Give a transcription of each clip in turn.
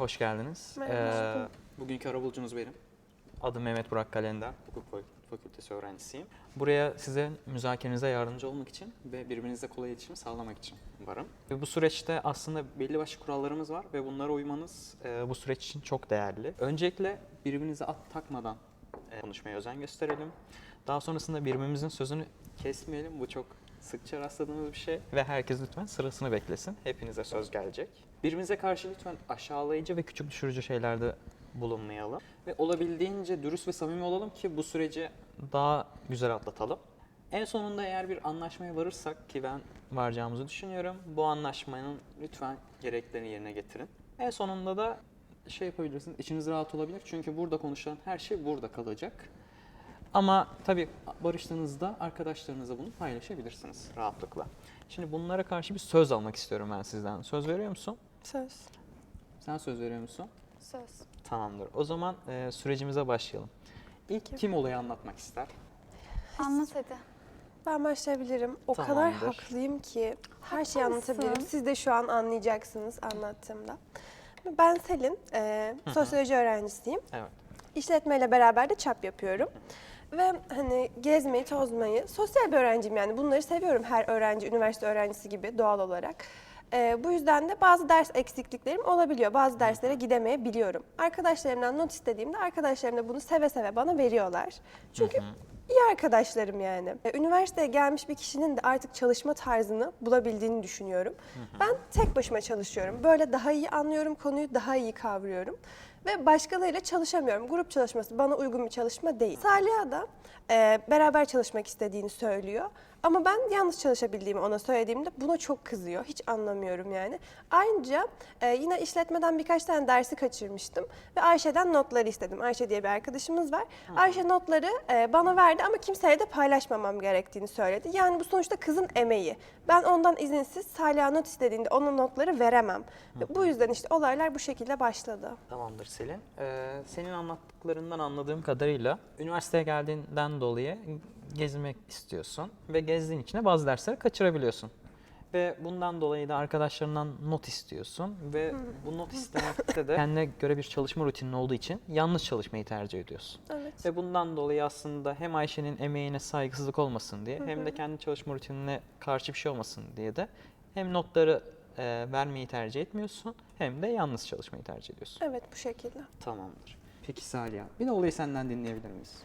Hoş geldiniz. Merhaba. Ee, bugünkü arabulucunuz benim. Adım Mehmet Burak Kalender. Hukuk Fak- Fakültesi öğrencisiyim. Buraya size müzakerenize yardımcı olmak için ve birbirinizle kolay iletişimi sağlamak için varım. Ve bu süreçte aslında belli başlı kurallarımız var ve bunlara uymanız e, bu süreç için çok değerli. Öncelikle birbirinize at takmadan e, konuşmaya özen gösterelim. Daha sonrasında birbirimizin sözünü kesmeyelim. Bu çok sıkça rastladığımız bir şey. Ve herkes lütfen sırasını beklesin. Hepinize söz gelecek. Birbirimize karşı lütfen aşağılayıcı ve küçük düşürücü şeylerde bulunmayalım. Ve olabildiğince dürüst ve samimi olalım ki bu süreci daha güzel atlatalım. En sonunda eğer bir anlaşmaya varırsak ki ben varacağımızı düşünüyorum. Bu anlaşmanın lütfen gereklerini yerine getirin. En sonunda da şey yapabilirsiniz. içiniz rahat olabilir. Çünkü burada konuşulan her şey burada kalacak. Ama tabii barıştığınızda arkadaşlarınızla bunu paylaşabilirsiniz rahatlıkla. Şimdi bunlara karşı bir söz almak istiyorum ben sizden. Söz veriyor musun? Söz. Sen söz veriyor musun? Söz. Tamamdır. O zaman e, sürecimize başlayalım. İlk kim olayı anlatmak ister? Anlat hadi. Ben başlayabilirim. O kadar Tamamdır. haklıyım ki her şeyi Haklısın. anlatabilirim. Siz de şu an anlayacaksınız anlattığımda. Ben Selin, e, sosyoloji öğrencisiyim. Evet. İşletmeyle beraber de çap yapıyorum. Ve hani gezmeyi, tozmayı, sosyal bir öğrenciyim yani. Bunları seviyorum her öğrenci, üniversite öğrencisi gibi doğal olarak. Ee, bu yüzden de bazı ders eksikliklerim olabiliyor. Bazı derslere gidemeyebiliyorum. Arkadaşlarımdan not istediğimde arkadaşlarım da bunu seve seve bana veriyorlar. Çünkü iyi arkadaşlarım yani. Ee, Üniversiteye gelmiş bir kişinin de artık çalışma tarzını bulabildiğini düşünüyorum. Ben tek başıma çalışıyorum. Böyle daha iyi anlıyorum konuyu, daha iyi kavruyorum. Ve başkalarıyla çalışamıyorum. Grup çalışması bana uygun bir çalışma değil. Saliha da e, beraber çalışmak istediğini söylüyor. Ama ben yalnız çalışabildiğimi ona söylediğimde buna çok kızıyor. Hiç anlamıyorum yani. Ayrıca e, yine işletmeden birkaç tane dersi kaçırmıştım. Ve Ayşe'den notları istedim. Ayşe diye bir arkadaşımız var. Ayşe notları e, bana verdi ama kimseye de paylaşmamam gerektiğini söyledi. Yani bu sonuçta kızın emeği. Ben ondan izinsiz Salih'a not istediğinde onun notları veremem. Ve bu yüzden işte olaylar bu şekilde başladı. Tamamdır Selin. Ee, senin anlattıklarından anladığım kadarıyla üniversiteye geldiğinden dolayı gezmek istiyorsun ve gezdiğin için de bazı dersleri kaçırabiliyorsun. Ve bundan dolayı da arkadaşlarından not istiyorsun ve bu not istemekte de kendine göre bir çalışma rutinin olduğu için yalnız çalışmayı tercih ediyorsun. Evet. Ve bundan dolayı aslında hem Ayşe'nin emeğine saygısızlık olmasın diye hem de kendi çalışma rutinine karşı bir şey olmasın diye de hem notları e, vermeyi tercih etmiyorsun hem de yalnız çalışmayı tercih ediyorsun. Evet bu şekilde. Tamamdır. Peki Salih bir de olayı senden dinleyebilir miyiz?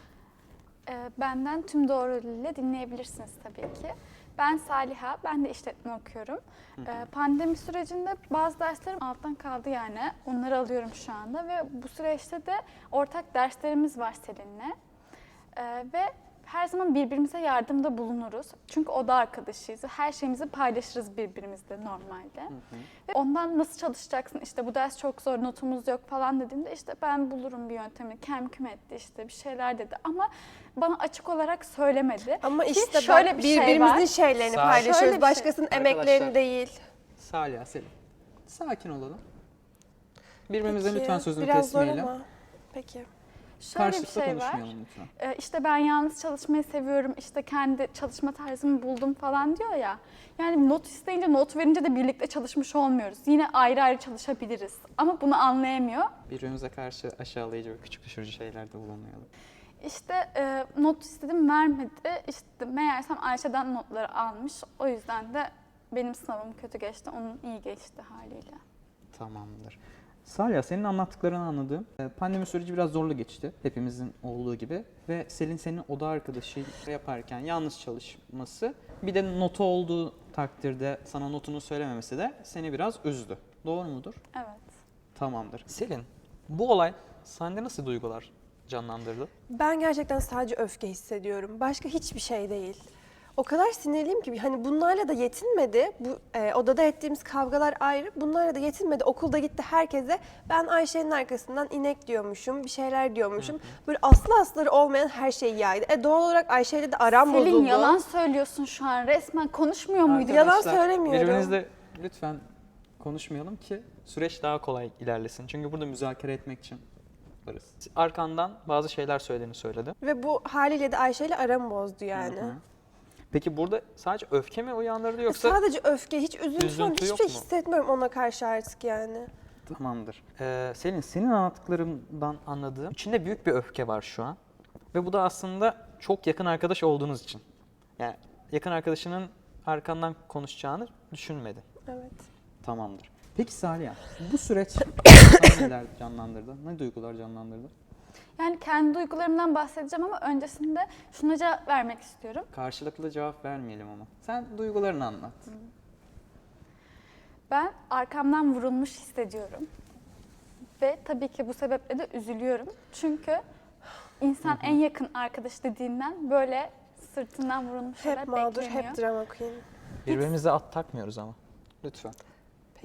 Ee, benden tüm doğruluğuyla dinleyebilirsiniz tabii ki. Ben Saliha, ben de işletme okuyorum. Ee, pandemi sürecinde bazı derslerim alttan kaldı yani. Onları alıyorum şu anda ve bu süreçte de ortak derslerimiz var Selin'le. Ee, ve her zaman birbirimize yardımda bulunuruz. Çünkü o da arkadaşıyız. Her şeyimizi paylaşırız birbirimizle normalde. Ve ondan nasıl çalışacaksın işte bu ders çok zor notumuz yok falan dediğimde işte ben bulurum bir yöntemini. Kem küm etti işte bir şeyler dedi ama bana açık olarak söylemedi. Ama Ki işte şöyle bir şey birbirimizin var. şeylerini Sağ- paylaşıyoruz. Şey- Başkasının Arkadaşlar. emeklerini değil. Salih, Selin. Sakin olalım. Birbirimize Peki, lütfen sözünü Biraz zor kesmeyelim. ama. Peki. Şöyle bir Karşılıklı şey var. lütfen. Ee, işte ben yalnız çalışmayı seviyorum, işte kendi çalışma tarzımı buldum falan diyor ya. Yani not isteyince, not verince de birlikte çalışmış olmuyoruz. Yine ayrı ayrı çalışabiliriz. Ama bunu anlayamıyor. Birbirimize karşı aşağılayıcı ve küçük düşürücü şeylerde bulunmayalım. İşte e, not istedim vermedi. İşte meğersem Ayşe'den notları almış. O yüzden de benim sınavım kötü geçti. Onun iyi geçti haliyle. Tamamdır. Salya senin anlattıklarını anladığım e, pandemi süreci biraz zorlu geçti hepimizin olduğu gibi ve Selin senin oda arkadaşı yaparken yalnız çalışması bir de notu olduğu takdirde sana notunu söylememesi de seni biraz üzdü. Doğru mudur? Evet. Tamamdır. Selin bu olay sende nasıl duygular canlandırdı? Ben gerçekten sadece öfke hissediyorum. Başka hiçbir şey değil. O kadar sinirliyim ki hani bunlarla da yetinmedi. Bu e, odada ettiğimiz kavgalar ayrı. Bunlarla da yetinmedi. Okulda gitti herkese ben Ayşe'nin arkasından inek diyormuşum, bir şeyler diyormuşum. Böyle aslı asları olmayan her şeyi yaydı. E doğal olarak Ayşe'yle de aram Selin bozuldu. yalan söylüyorsun şu an. Resmen konuşmuyor muydu? Yalan Arkadaşlar, söylemiyorum. Birbirinizle lütfen konuşmayalım ki süreç daha kolay ilerlesin. Çünkü burada müzakere etmek için varız. Arkandan bazı şeyler söylediğini söyledi. Ve bu haliyle de Ayşe'yle aram bozdu yani. Hı hı. Peki burada sadece öfke mi uyandırdı yoksa Sadece öfke, hiç üzüntü, falan Üzüntü hiçbir yok şey mu? hissetmiyorum ona karşı artık yani. Tamamdır. Ee, Selin, senin anlattıklarından anladığım içinde büyük bir öfke var şu an. Ve bu da aslında çok yakın arkadaş olduğunuz için. Yani yakın arkadaşının arkandan konuşacağını düşünmedin. Evet. Tamamdır. Peki Salih, bu süreç neler canlandırdı? Ne duygular canlandırdı? Yani kendi duygularımdan bahsedeceğim ama öncesinde şuna cevap vermek istiyorum. Karşılıklı cevap vermeyelim ama. Sen duygularını anlat. Ben arkamdan vurulmuş hissediyorum. Ve tabii ki bu sebeple de üzülüyorum. Çünkü insan en yakın arkadaş dediğinden böyle sırtından vurulmuş şeyler Hep mağdur, bekleniyor. hep drama queen. Birbirimize at takmıyoruz ama. Lütfen.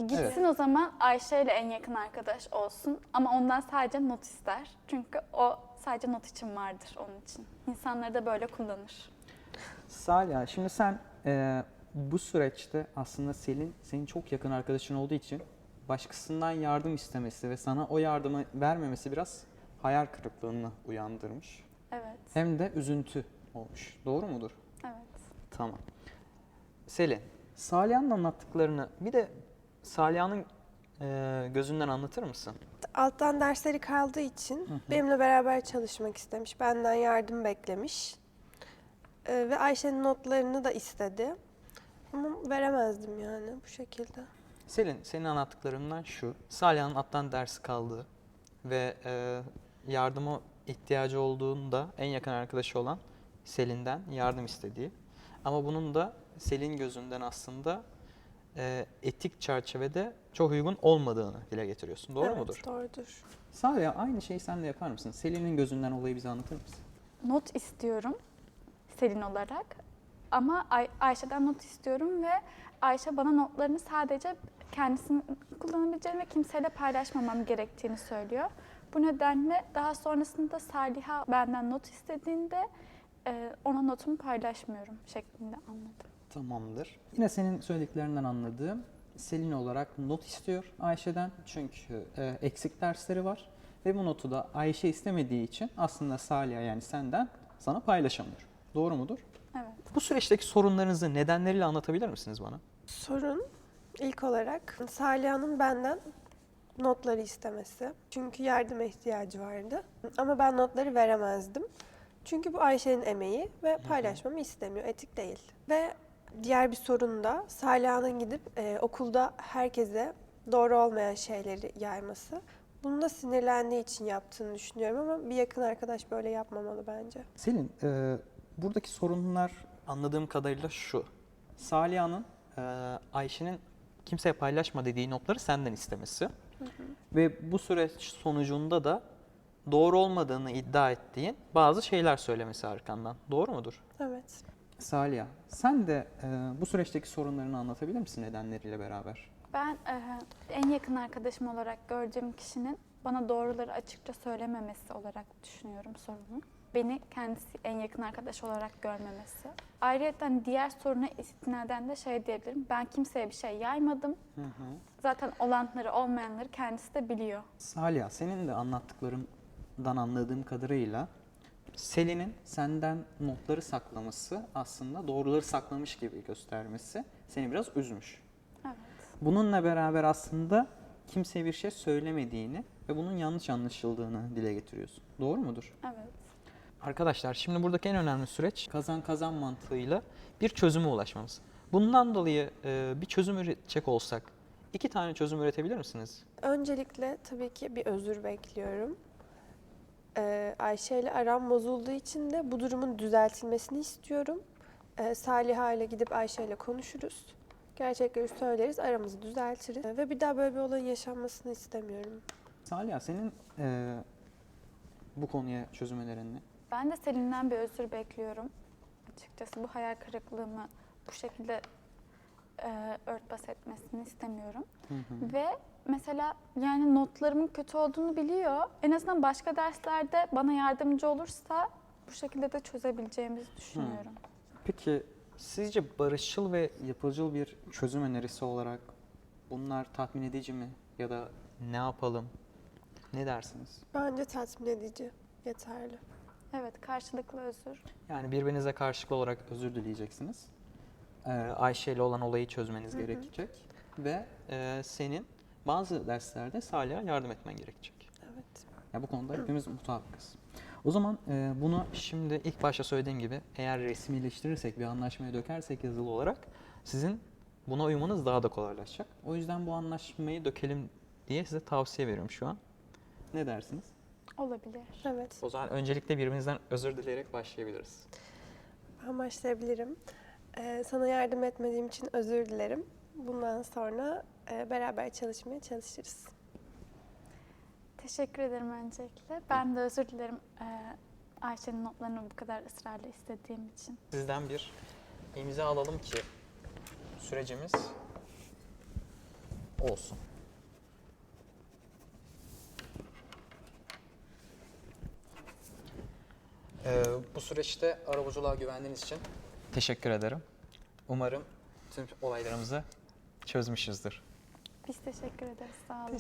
Gitsin o zaman Ayşe ile en yakın arkadaş olsun ama ondan sadece not ister. Çünkü o sadece not için vardır onun için. İnsanları da böyle kullanır. Salih, şimdi sen e, bu süreçte aslında Selin senin çok yakın arkadaşın olduğu için başkasından yardım istemesi ve sana o yardımı vermemesi biraz hayal kırıklığını uyandırmış. Evet, Hem de üzüntü olmuş. Doğru mudur? evet. Tamam. Selin, Saliha'nın anlattıklarını bir de Saliha'nın e, gözünden anlatır mısın? Alttan dersleri kaldığı için benimle beraber çalışmak istemiş. Benden yardım beklemiş. Ee, ve Ayşe'nin notlarını da istedi. Ama veremezdim yani bu şekilde. Selin, senin anlattıklarından şu. Saliha'nın alttan dersi kaldığı ve e, yardıma ihtiyacı olduğunda en yakın arkadaşı olan Selin'den yardım istediği. Ama bunun da Selin gözünden aslında e, etik çerçevede çok uygun olmadığını dile getiriyorsun. Doğru evet, mudur? Doğrudur. Salih, aynı şeyi sen de yapar mısın? Selin'in gözünden olayı bize anlatır mısın? Not istiyorum Selin olarak. Ama Ay- Ayşe'den not istiyorum ve Ayşe bana notlarını sadece kendisinin kullanabileceğini ve kimseyle paylaşmamam gerektiğini söylüyor. Bu nedenle daha sonrasında Saliha benden not istediğinde e, ona notumu paylaşmıyorum şeklinde anladım. Tamamdır. Yine senin söylediklerinden anladığım Selin olarak not istiyor Ayşe'den. Çünkü e, eksik dersleri var. Ve bu notu da Ayşe istemediği için aslında Salih'a yani senden sana paylaşamıyor. Doğru mudur? Evet. Bu süreçteki sorunlarınızı nedenleriyle anlatabilir misiniz bana? Sorun ilk olarak Saliha'nın benden notları istemesi. Çünkü yardıma ihtiyacı vardı. Ama ben notları veremezdim. Çünkü bu Ayşe'nin emeği ve paylaşmamı istemiyor. Etik değil. Ve diğer bir sorun da Saliha'nın gidip e, okulda herkese doğru olmayan şeyleri yayması. Bunu da sinirlendiği için yaptığını düşünüyorum ama bir yakın arkadaş böyle yapmamalı bence. Selin, e, buradaki sorunlar anladığım kadarıyla şu. Saliha'nın e, Ayşe'nin kimseye paylaşma dediği notları senden istemesi. Ve bu süreç sonucunda da doğru olmadığını iddia ettiğin bazı şeyler söylemesi arkandan. Doğru mudur? Evet. Salih, sen de e, bu süreçteki sorunlarını anlatabilir misin nedenleriyle beraber? Ben e, en yakın arkadaşım olarak gördüğüm kişinin bana doğruları açıkça söylememesi olarak düşünüyorum sorunu. Beni kendisi en yakın arkadaş olarak görmemesi. Ayrıca diğer soruna istinaden de şey diyebilirim. Ben kimseye bir şey yaymadım. Zaten olanları olmayanları kendisi de biliyor. Salih, senin de anlattıklarından anladığım kadarıyla Selin'in senden notları saklaması aslında doğruları saklamış gibi göstermesi seni biraz üzmüş. Evet. Bununla beraber aslında kimseye bir şey söylemediğini ve bunun yanlış anlaşıldığını dile getiriyorsun. Doğru mudur? Evet. Arkadaşlar şimdi buradaki en önemli süreç kazan kazan mantığıyla bir çözüme ulaşmamız. Bundan dolayı e, bir çözüm üretecek olsak iki tane çözüm üretebilir misiniz? Öncelikle tabii ki bir özür bekliyorum. Ee, Ayşe ile aram bozulduğu için de bu durumun düzeltilmesini istiyorum. Ee, Saliha ile gidip Ayşe ile konuşuruz. Gerçekleri söyleriz, aramızı düzeltiriz. Ee, ve bir daha böyle bir olayın yaşanmasını istemiyorum. Salih senin e, bu konuya çözüm önerin ne? Ben de Selin'den bir özür bekliyorum. Açıkçası bu hayal kırıklığımı bu şekilde e, örtbas etmesini istemiyorum. Ve mesela yani notlarımın kötü olduğunu biliyor. En azından başka derslerde bana yardımcı olursa bu şekilde de çözebileceğimizi düşünüyorum. Peki sizce barışçıl ve yapıcıl bir çözüm önerisi olarak bunlar tatmin edici mi? Ya da ne yapalım? Ne dersiniz? Bence tatmin edici, yeterli. Evet, karşılıklı özür. Yani birbirinize karşılıklı olarak özür dileyeceksiniz. Ee, Ayşe ile olan olayı çözmeniz gerekecek. Ve e, senin bazı derslerde Salih'e yardım etmen gerekecek. Evet. Ya bu konuda hepimiz mutabıkız. O zaman e, bunu şimdi ilk başta söylediğim gibi eğer resmileştirirsek, bir anlaşmaya dökersek yazılı olarak sizin buna uymanız daha da kolaylaşacak. O yüzden bu anlaşmayı dökelim diye size tavsiye veriyorum şu an. Ne dersiniz? Olabilir. Evet. O zaman öncelikle birbirimizden özür dileyerek başlayabiliriz. Ben başlayabilirim. Ee, sana yardım etmediğim için özür dilerim. Bundan sonra e, beraber çalışmaya çalışırız. Teşekkür ederim öncelikle. Ben de özür dilerim e, Ayşe'nin notlarını bu kadar ısrarla istediğim için. Sizden bir imza alalım ki sürecimiz olsun. Ee, bu süreçte arabacılığa güvendiğiniz için teşekkür ederim. Umarım tüm olaylarımızı çözmüşüzdür. Biz teşekkür ederiz. Sağ olun.